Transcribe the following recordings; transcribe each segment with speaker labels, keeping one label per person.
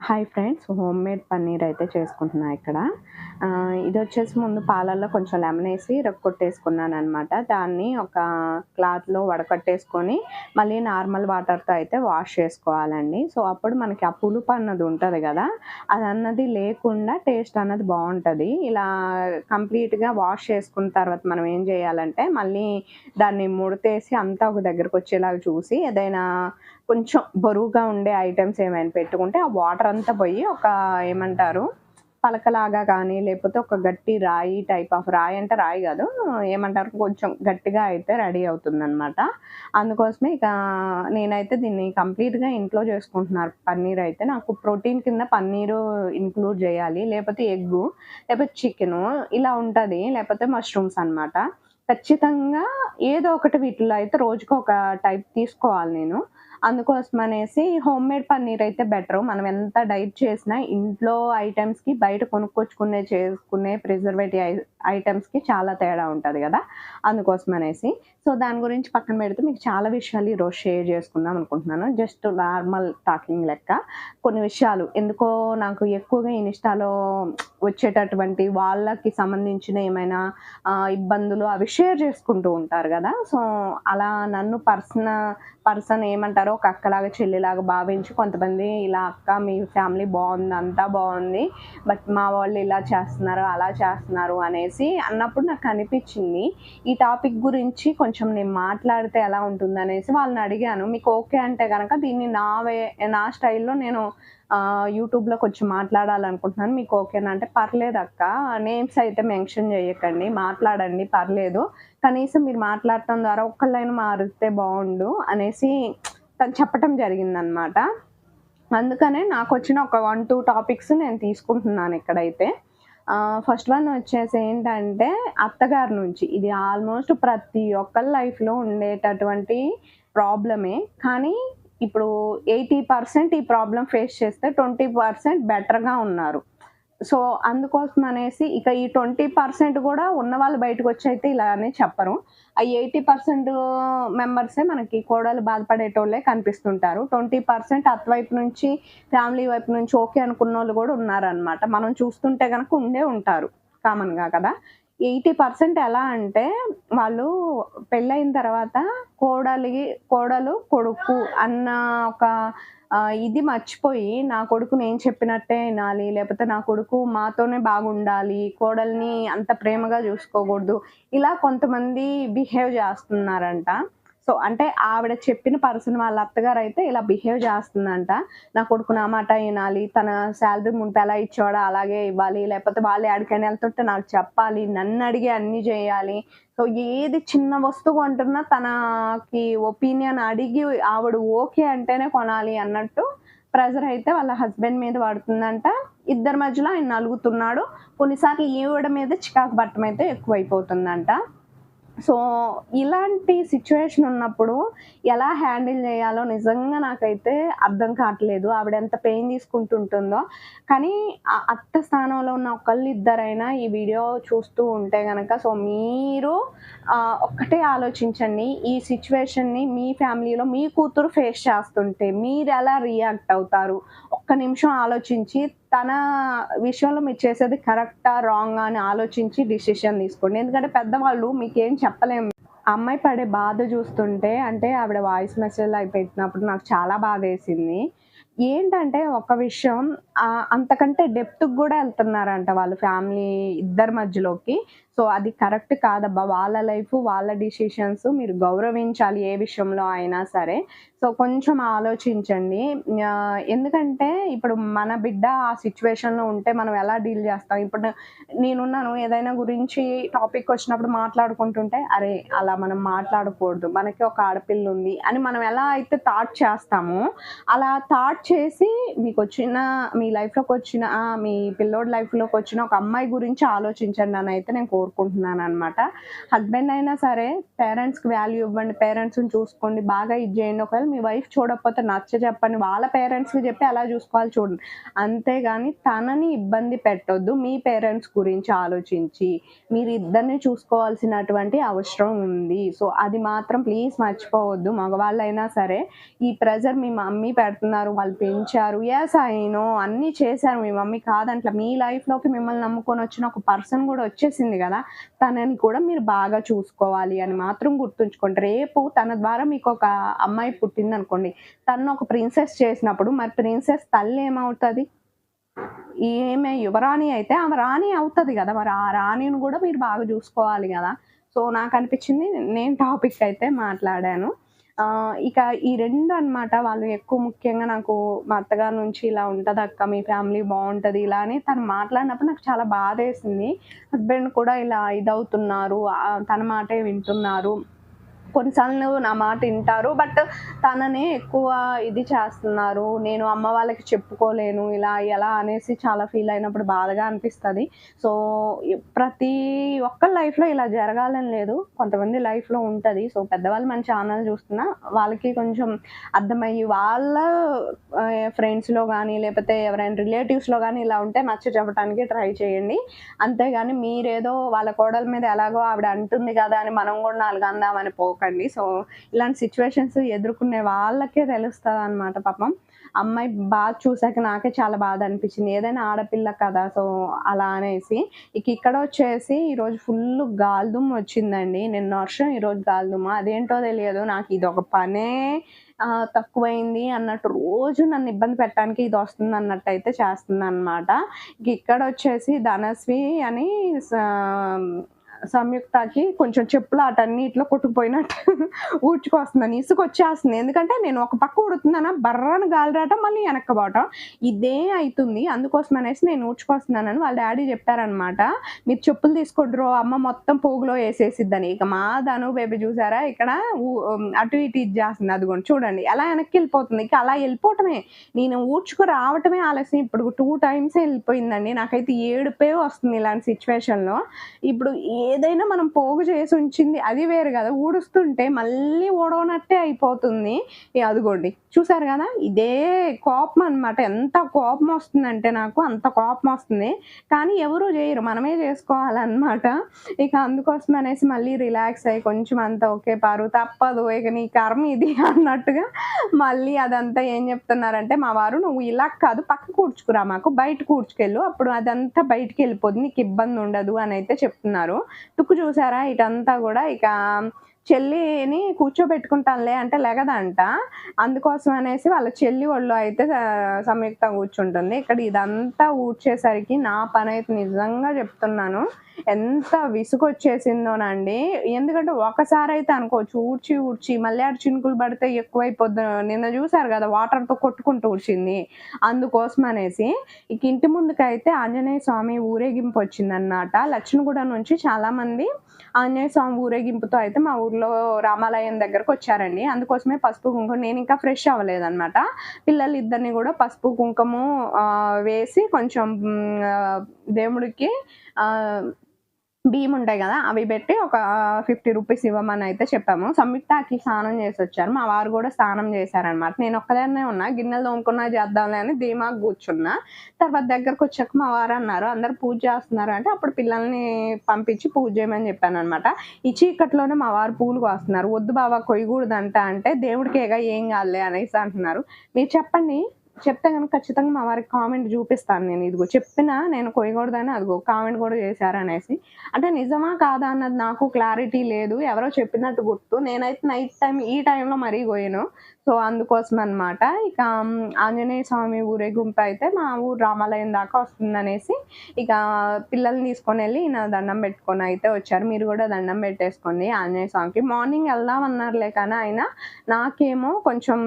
Speaker 1: Hi friends home made paneer అయితే చేసుకుంటున్నా ఇక్కడ. ఇది వచ్చేసి ముందు పాలల్లో కొంచెం లెమన్ వేసి రొక్కొట్టేసుకున్నాను అనమాట దాన్ని ఒక క్లాత్లో వడకట్టేసుకొని మళ్ళీ నార్మల్ వాటర్తో అయితే వాష్ చేసుకోవాలండి. సో అప్పుడు మనకి ఆ పులుపు అన్నది ఉంటుంది కదా అది అన్నది లేకుండా టేస్ట్ అన్నది బాగుంటుంది. ఇలా కంప్లీట్గా వాష్ చేసుకున్న తర్వాత మనం ఏం చేయాలంటే మళ్ళీ దాన్ని ముడితేసి అంతా ఒక దగ్గరకు వచ్చేలాగా చూసి ఏదైనా కొంచెం బరువుగా ఉండే ఐటమ్స్ ఏమైనా పెట్టుకుంటే ఆ వాటర్ అంతా పోయి ఒక ఏమంటారు పలకలాగా కానీ లేకపోతే ఒక గట్టి రాయి టైప్ ఆఫ్ రాయి అంటే రాయి కాదు ఏమంటారు కొంచెం గట్టిగా అయితే రెడీ అవుతుంది అనమాట అందుకోసమే ఇక నేనైతే దీన్ని కంప్లీట్గా ఇంట్లో చేసుకుంటున్నారు. పన్నీర్ అయితే నాకు ప్రోటీన్ కింద పన్నీరు ఇంక్లూడ్ చేయాలి లేకపోతే ఎగ్గు లేకపోతే చికెను ఇలా ఉంటుంది లేకపోతే మష్రూమ్స్ అనమాట ఖచ్చితంగా ఏదో ఒకటి వీటిలో అయితే రోజుకు ఒక టైప్ తీసుకోవాలి నేను. అందుకోసం అనేసి హోమ్ మేడ్ పన్నీర్ అయితే బెటర్. మనం ఎంత డైట్ చేసినా ఇంట్లో ఐటమ్స్కి బయట కొనుక్కొచ్చుకునే చేసుకునే ప్రిజర్వేటివ్ ఐటమ్స్కి చాలా తేడా ఉంటుంది కదా. అందుకోసం అనేసి సో దాని గురించి పక్కన పెడితే మీకు చాలా విషయాలు ఈరోజు షేర్ చేసుకుందాం అనుకుంటున్నాను. జస్ట్ నార్మల్ టాకింగ్ లెక్క. కొన్ని విషయాలు. ఎందుకో నాకు ఎక్కువగా ఇన్స్టాలో వచ్చేటటువంటి వాళ్ళకి సంబంధించిన ఏమైనా ఇబ్బందులు అవి షేర్ చేసుకుంటూ ఉంటారు కదా. సో అలా నన్ను పర్సన పర్సన్ ఏమంటారు ఒక అక్కలాగా చెల్లిలాగా భావించి కొంతమంది ఇలా అక్క మీ ఫ్యామిలీ బాగుంది అంతా బాగుంది బట్ మా వాళ్ళు ఇలా చేస్తున్నారు అలా చేస్తున్నారు అనేసి అన్నప్పుడు నాకు అనిపించింది ఈ టాపిక్ గురించి కొంచెం నేను మాట్లాడితే ఎలా ఉంటుంది అనేసి వాళ్ళని అడిగాను. మీకు ఓకే అంటే కనుక దీన్ని నా వే నా స్టైల్లో నేను యూట్యూబ్లో కొంచెం మాట్లాడాలనుకుంటున్నాను. మీకు ఓకేనా అంటే పర్లేదు అక్క. నేమ్స్ అయితే మెన్షన్ చేయకండి మాట్లాడండి పర్లేదు. కనీసం మీరు మాట్లాడటం ద్వారా ఒక్కళ్ళైనా మారితే బాగుండు అనేసి తను చెప్పటం జరిగిందనమాట. అందుకనే నాకు వచ్చిన ఒక వన్ టూ టాపిక్స్ నేను తీసుకుంటున్నాను ఇక్కడైతే. ఫస్ట్ వన్ వచ్చేసి ఏంటంటే అత్తగారి నుంచి. ఇది ఆల్మోస్ట్ ప్రతి ఒక్కరి లైఫ్లో ఉండేటటువంటి ప్రాబ్లమే. కానీ ఇప్పుడు ఎయిటీ పర్సెంట్ ఈ ప్రాబ్లం ఫేస్ చేస్తే ట్వంటీ పర్సెంట్ బెటర్గా ఉన్నారు. సో అందుకోసం అనేసి ఇక ఈ ట్వంటీ పర్సెంట్ కూడా ఉన్న వాళ్ళు బయటకు వచ్చి అయితే ఇలానే చెప్పరు. ఆ ఎయిటీ పర్సెంట్ మెంబర్సే మనకి కోడలు బాధపడేటోళ్ళే కనిపిస్తుంటారు. ట్వంటీ పర్సెంట్ అటువైపు నుంచి ఫ్యామిలీ వైపు నుంచి ఓకే అనుకున్న వాళ్ళు కూడా ఉన్నారనమాట మనం చూస్తుంటే కనుక ఉండే ఉంటారు కామన్గా కదా. ఎయిటీ పర్సెంట్ ఎలా అంటే వాళ్ళు పెళ్ళైన తర్వాత కోడలి కోడలు కొడుకు అన్న ఒక ఇది మర్చిపోయి నా కొడుకు నేను చెప్పినట్టే వినాలి లేకపోతే నా కొడుకు మాతోనే బాగుండాలి కోడల్ని అంత ప్రేమగా చూసుకోకూడదు ఇలా కొంతమంది బిహేవ్ చేస్తున్నారంట. సో అంటే ఆవిడ చెప్పిన పర్సన్ వాళ్ళ అత్తగారు అయితే ఇలా బిహేవ్ చేస్తుందంట. నా కొడుకు నా మాట వినాలి తన శాలరీ మునుపు ఎలా ఇచ్చాడో అలాగే ఇవ్వాలి లేకపోతే వాళ్ళు ఎక్కడికైనా వెళ్తుంటే నాకు చెప్పాలి నన్ను అడిగి అన్ని చేయాలి. సో ఏది చిన్న వస్తువు కొంటున్నా తనకి ఒపీనియన్ అడిగి ఆవిడ ఓకే అంటేనే కొనాలి అన్నట్టు ప్రెజర్ అయితే వాళ్ళ హస్బెండ్ మీద పడుతుందంట. ఇద్దరి మధ్యలో ఆయన నలుగుతున్నాడు. కొన్నిసార్లు ఈవిడ మీద చికాకు పట్టం అయితే ఎక్కువైపోతుందంట. సో ఇలాంటి సిచ్యువేషన్ ఉన్నప్పుడు ఎలా హ్యాండిల్ చేయాలో నిజంగా నాకైతే అర్థం కావట్లేదు. ఆవిడ ఎంత పెయిన్ తీసుకుంటుంటుందో. కానీ ఆ అత్త స్థానంలో ఉన్న ఒకళ్ళు ఇద్దరైనా ఈ వీడియో చూస్తూ ఉంటే కనుక సో మీరు ఒక్కటే ఆలోచించండి. ఈ సిచ్యువేషన్ని మీ ఫ్యామిలీలో మీ కూతురు ఫేస్ చేస్తుంటే మీరు ఎలా రియాక్ట్ అవుతారు? ఒక్క నిమిషం ఆలోచించి తన విషయంలో మీరు చేసేది కరెక్టా రాంగ్ అని ఆలోచించి డిసిషన్ తీసుకోండి. ఎందుకంటే పెద్దవాళ్ళు మీకేం చెప్పలేము అమ్మాయి పడే బాధ చూస్తుంటే అంటే ఆవిడ వాయిస్ మెసేజ్ అయిపోయినప్పుడు పెట్టినప్పుడు నాకు చాలా బాధ వేసింది ఏంటంటే ఒక విషయం అంతకంటే డెప్త్కి కూడా వెళ్తున్నారంట వాళ్ళ ఫ్యామిలీ ఇద్దరి మధ్యలోకి. సో అది కరెక్ట్ కాదబ్బా. వాళ్ళ లైఫ్ వాళ్ళ డిసిషన్స్ మీరు గౌరవించాలి ఏ విషయంలో అయినా సరే. సో కొంచెం ఆలోచించండి. ఎందుకంటే ఇప్పుడు మన బిడ్డ ఆ సిచ్యువేషన్లో ఉంటే మనం ఎలా డీల్ చేస్తాం? ఇప్పుడు నేనున్నాను ఏదైనా గురించి టాపిక్ వచ్చినప్పుడు మాట్లాడుకుంటుంటే అరే అలా మనం మాట్లాడకూడదు. మనకి ఒక ఆడపిల్ల ఉంది అని మనం ఎలా అయితే థాట్ చేస్తామో అలా థాట్ చేసి మీకు వచ్చిన మీ మీ లైఫ్లోకి వచ్చిన మీ పిల్లోడి లైఫ్లోకి వచ్చిన ఒక అమ్మాయి గురించి ఆలోచించండి అని అయితే నేను కోరుకుంటున్నాను అనమాట హస్బెండ్ అయినా సరే పేరెంట్స్కి వాల్యూ ఇవ్వండి పేరెంట్స్ని చూసుకోండి బాగా ఇది చేయండి. ఒకవేళ మీ వైఫ్ చూడకపోతే నచ్చ చెప్పండి వాళ్ళ పేరెంట్స్కి చెప్పి అలా చూసుకోవాలి చూడండి. అంతేగాని తనని ఇబ్బంది పెట్టొద్దు మీ పేరెంట్స్ గురించి ఆలోచించి మీరు ఇద్దరిని చూసుకోవాల్సినటువంటి అవసరం ఉంది. సో అది మాత్రం ప్లీజ్ మర్చిపోవద్దు. మగవాళ్ళైనా సరే ఈ ప్రెజర్ మీ మమ్మీ పెడుతున్నారు వాళ్ళు పెంచారు. ఎస్ అయినో అన్ని చేశారు మీ మమ్మీ కాదంట్లా. మీ లైఫ్లోకి మిమ్మల్ని నమ్ముకొని వచ్చిన ఒక పర్సన్ కూడా వచ్చేసింది కదా. తనని కూడా మీరు బాగా చూసుకోవాలి అని మాత్రం గుర్తుంచుకోండి. రేపు తన ద్వారా మీకు ఒక అమ్మాయి పుట్టింది అనుకోండి తను ఒక ప్రిన్సెస్ చేసినప్పుడు మరి ప్రిన్సెస్ తల్లి ఏమవుతుంది? ఏమే యువరాణి అయితే ఆమె రాణి అవుతుంది కదా. మరి ఆ రాణిని కూడా మీరు బాగా చూసుకోవాలి కదా. సో నాకు అనిపించింది నేను టాపిక్ అయితే మాట్లాడాను. ఇక ఈ రెండు అన్నమాట వాళ్ళు ఎక్కువ ముఖ్యంగా నాకు మా అత్తగారి నుంచి ఇలా ఉంటుంది అక్క మీ ఫ్యామిలీ బాగుంటుంది ఇలా అని తను మాట్లాడినప్పుడు నాకు చాలా బాధ వేసింది హస్బెండ్ కూడా ఇలా ఇదవుతున్నారు తన మాటే వింటున్నారు. కొన్నిసార్లు నా మాట వింటారు బట్ తననే ఎక్కువ ఇది చేస్తున్నారు. నేను అమ్మ వాళ్ళకి చెప్పుకోలేను ఇలా ఎలా అనేసి చాలా ఫీల్ అయినప్పుడు బాధగా అనిపిస్తుంది. సో ప్రతి ఒక్క లైఫ్లో ఇలా జరగాలని లేదు. కొంతమంది లైఫ్లో ఉంటుంది. సో పెద్దవాళ్ళు మన ఛానల్ చూస్తున్నా వాళ్ళకి కొంచెం అర్థమయ్యి వాళ్ళ ఫ్రెండ్స్లో కానీ లేకపోతే ఎవరైనా రిలేటివ్స్లో కానీ ఇలా ఉంటే నచ్చ చెప్పడానికి ట్రై చేయండి. అంతేగాని మీరేదో వాళ్ళ కోడల మీద ఎలాగో ఆవిడ అంటుంది కదా అని మనం కూడా నాలుగు అందామని అనుకోకండి సో ఇలాంటి సిచ్యువేషన్స్ ఎదుర్కొనే వాళ్ళకే తెలుస్తుంది అనమాట పాపం. అమ్మాయి బాగా చూసాక నాకే చాలా బాధ అనిపించింది. ఏదైనా ఆడపిల్ల కదా సో అలా అనేసి. ఇక ఇక్కడ వచ్చేసి ఈరోజు ఫుల్ గాల్దుమ్ వచ్చిందండి. నిన్న వర్షం ఈరోజు గాల్దుమ అదేంటో తెలియదు. నాకు ఇది ఒక పనే తక్కువైంది అన్నట్టు రోజు నన్ను ఇబ్బంది పెట్టడానికి ఇది వస్తుంది అన్నట్టు అయితే చేస్తుంది అనమాట ఇక్కడ వచ్చేసి ధనస్వి అని సంయుక్తకి కొంచెం చెప్పులు అటన్నిట్లో కొట్టుకుపోయినట్టు ఊడ్చుకొస్తుందని ఇసుక వచ్చేస్తుంది ఎందుకంటే నేను ఒక పక్క ఉడుతున్నానా బర్రను గాలి రావటం మళ్ళీ వెనక్కపోవటం ఇదే అవుతుంది అందుకోసం అనేసి నేను ఊడ్చుకొస్తున్నానని వాళ్ళ డాడీ చెప్పారనమాట మీరు చెప్పులు తీసుకుంటారు అమ్మ మొత్తం పోగులో వేసేసిద్దని. ఇక మా ధను బేబీ చూసారా? ఇక్కడ ఊ- అటు ఇటు ఇది చేస్తుంది. కూడా చూడండి. అలా వెనక్కి వెళ్ళిపోతుంది. ఇక అలా వెళ్ళిపోవటమే. నేను ఊడ్చుకు రావటమే ఆలస్యం. ఇప్పుడు టూ టైమ్స్ వెళ్ళిపోయిందండి. నాకైతే ఏడుపే వస్తుంది ఇలాంటి సిచ్యువేషన్లో ఇప్పుడు ఏదైనా మనం పోగు చేసి ఉంచింది అది వేరు కదా. ఊడుస్తుంటే మళ్ళీ ఊడవనట్టే అయిపోతుంది. అదిగోండి. చూసారు కదా? ఇదే కోపం అనమాట ఎంత కోపం వస్తుందంటే నాకు అంత కోపం వస్తుంది. కానీ ఎవరు చేయరు. మనమే చేసుకోవాలన్నమాట. ఇక అందుకోసం అనేసి మళ్ళీ రిలాక్స్ అయ్యి కొంచెం అంతా ఓకే పారు. తప్పదు. ఇక నీ కర్మ ఇది అన్నట్టుగా మళ్ళీ అదంతా ఏం చెప్తున్నారంటే మా వారు నువ్వు ఇలా కాదు పక్క కూర్చుకురా మాకు. బయట కూర్చుకెళ్ళు. అప్పుడు అదంతా బయటికి వెళ్ళిపోతుంది నీకు ఇబ్బంది ఉండదు అని అయితే చెప్తున్నారు. తుక్కు చూసారా? ఇటంతా కూడా ఇక చెల్లిని కూర్చోబెట్టుకుంటానులే అంటే లెగదంట. అందుకోసం అనేసి వాళ్ళ చెల్లి ఒళ్ళు అయితే సంయుక్తం సంయుక్త కూర్చుంటుంది. ఇక్కడ ఇదంతా ఊడ్చేసరికి నా పని అయితే నిజంగా చెప్తున్నాను. ఎంత విసుగొచ్చేసిందోనండి. ఎందుకంటే ఒకసారి అయితే అనుకోవచ్చు ఊడ్చి ఊడ్చి మళ్ళీ ఆడ చినుకులు పడితే ఎక్కువైపోద్దు. నిన్న చూసారు కదా వాటర్తో కొట్టుకుంటూ ఊడ్చింది. అందుకోసం అనేసి ఇక ఇంటి ముందుకైతే ఆంజనేయ స్వామి ఊరేగింపు వచ్చిందన్నమాట. లక్ష్మణగూడ నుంచి చాలా మంది ఆంజనేయ స్వామి ఊరేగింపుతో అయితే మా ఊర్లో లో రామాలయం దగ్గరకు వచ్చారండి. అందుకోసమే పసుపు కుంకుమ నేను ఇంకా ఫ్రెష్ అవ్వలేదన్నమాట. పిల్లలు ఇద్దరిని కూడా పసుపు కుంకుమ ఆ, వేసి కొంచెం దేవుడికి బియ్యం ఉంటాయి కదా అవి పెట్టి ఒక ఫిఫ్టీ రూపీస్ ఇవ్వమని అయితే చెప్పాము. సంయుక్తకి స్నానం చేసి వచ్చారు మా వారు కూడా స్నానం చేశారనమాట నేను ఒక్కదాన్నే ఉన్నా గిన్నెలు తోముకున్నా చేద్దాంలే అని ధీమా కూర్చున్నా. తర్వాత దగ్గరకు వచ్చాక మా వారు అన్నారు అందరు పూజ చేస్తున్నారు అంటే అప్పుడు పిల్లల్ని పంపించి పూజ చేయమని చెప్పాను అనమాట ఈ చీకట్లోనే మా వారు పూలు కోస్తున్నారు. వద్దు బాబా కొయ్యకూడదంట అంటే దేవుడికేగా ఏం కాదులే అనేసి అంటున్నారు. మీరు చెప్పండి చెప్తే కనుక ఖచ్చితంగా మా వారికి కామెంట్ చూపిస్తాను నేను. ఇదిగో చెప్పినా నేను కొయ్యకూడదని అదిగో కామెంట్ కూడా చేశారు అనేసి. అంటే నిజమా కాదా అన్నది నాకు క్లారిటీ లేదు. ఎవరో చెప్పినట్టు గుర్తు. నేనైతే నైట్ టైం ఈ టైంలో మరీ పోయాను సో అందుకోసం అన్నమాట. ఇక ఆంజనేయ స్వామి ఊరేగింపు అయితే మా ఊరు రామాలయం దాకా వస్తుందనేసి ఇక పిల్లల్ని తీసుకొని వెళ్ళి నా దండం పెట్టుకొని అయితే వచ్చారు. మీరు కూడా దండం పెట్టేసుకోండి ఆంజనేయ స్వామికి. మార్నింగ్ వెళ్దాం అన్నారులే కానీ ఆయన నాకేమో కొంచెం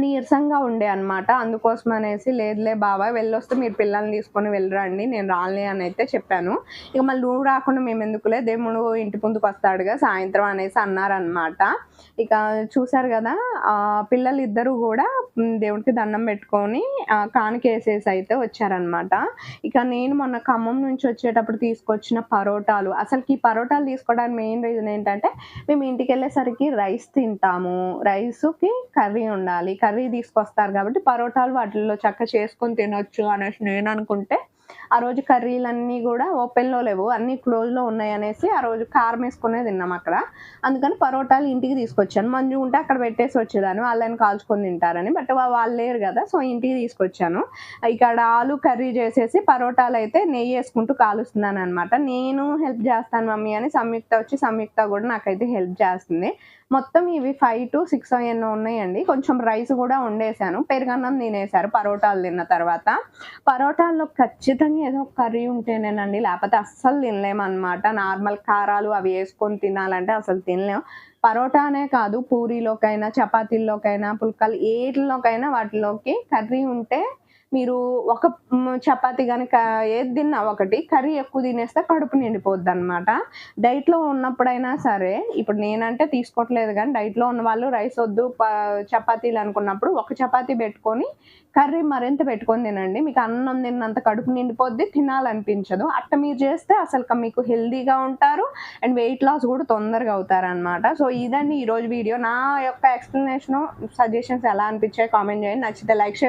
Speaker 1: నీరసంగా ఉండే అనమాట అందుకోసం అనేసి లేదులే బాబాయ్ వెళ్ళొస్తే మీరు పిల్లల్ని తీసుకొని వెళ్ళరండి నేను రాలే అని అయితే చెప్పాను. ఇక మళ్ళీ నువ్వు రాకుండా మేము ఎందుకులే దేవుడు ఇంటి ముందుకు వస్తాడుగా సాయంత్రం అనేసి అన్నారనమాట ఇక చూసారు కదా పిల్లలు ఇద్దరు కూడా దేవుడికి దండం పెట్టుకొని ఆ, కానుకేసేసి అయితే వచ్చారనమాట ఇక నేను మొన్న ఖమ్మం నుంచి వచ్చేటప్పుడు తీసుకొచ్చిన పరోటాలు అసలుకి ఈ పరోటాలు తీసుకోవడానికి మెయిన్ రీజన్ ఏంటంటే మేము ఇంటికి వెళ్ళేసరికి రైస్ తింటాము. రైస్కి కర్రీ ఉండాలి కర్రీ తీసుకొస్తారు కాబట్టి పరోటాలు వాటిల్లో చక్క చేసుకొని తినొచ్చు అనేసి నేను అనుకుంటే ఆ రోజు కర్రీలన్నీ కూడా ఓపెన్లో లేవు. అన్నీ క్లోజ్లో ఉన్నాయి అనేసి ఆ రోజు కారం వేసుకునే తిన్నాం అక్కడ. అందుకని పరోటాలు ఇంటికి తీసుకొచ్చాను. మంజు ఉంటే అక్కడ పెట్టేసి వచ్చేదాన్ని. వాళ్ళని కాల్చుకొని తింటారని. బట్ వాళ్ళు లేరు కదా సో ఇంటికి తీసుకొచ్చాను. ఇక్కడ ఆలు కర్రీ చేసేసి పరోటాలు అయితే నెయ్యి వేసుకుంటూ కాలుస్తున్నాను అనమాట నేను హెల్ప్ చేస్తాను మమ్మీ అని సంయుక్త వచ్చి సంయుక్త కూడా నాకైతే హెల్ప్ చేస్తుంది. మొత్తం ఇవి ఫైవ్ టు సిక్స్ ఎన్నో ఉన్నాయండి. కొంచెం రైస్ కూడా వండేసాను పెరుగన్నం తినేసారు పరోటాలు తిన్న తర్వాత. పరోటాల్లో ఖచ్చితంగా ఏదో కర్రీ ఉంటేనేనండి. లేకపోతే అస్సలు తినలేమన్నమాట. నార్మల్ కారాలు అవి వేసుకొని తినాలంటే అసలు తినలేం. పరోటానే కాదు పూరీలోకైనా చపాతీల్లోకైనా పుల్కలు ఏటిలోకైనా వాటిలోకి కర్రీ ఉంటే మీరు ఒక చపాతి కనుక ఏది తిన్నా ఒకటి కర్రీ ఎక్కువ తినేస్తే కడుపు నిండిపోద్ది అనమాట డైట్లో ఉన్నప్పుడైనా సరే ఇప్పుడు నేనంటే తీసుకోవట్లేదు కానీ డైట్లో ఉన్న వాళ్ళు రైస్ వద్దు చపాతీలు అనుకున్నప్పుడు ఒక చపాతీ పెట్టుకొని కర్రీ మరింత పెట్టుకొని తినండి. మీకు అన్నం తిన్నంత కడుపు నిండిపోద్ది తినాలనిపించదు. అట్ట మీరు చేస్తే అసలు మీకు హెల్దీగా ఉంటారు అండ్ వెయిట్ లాస్ కూడా తొందరగా అవుతారనమాట సో ఇదండి ఈరోజు వీడియో. నా యొక్క ఎక్స్ప్లెనేషన్ సజెషన్స్ ఎలా అనిపించాయి కామెంట్ చేయండి. నచ్చితే లైక్ షేర్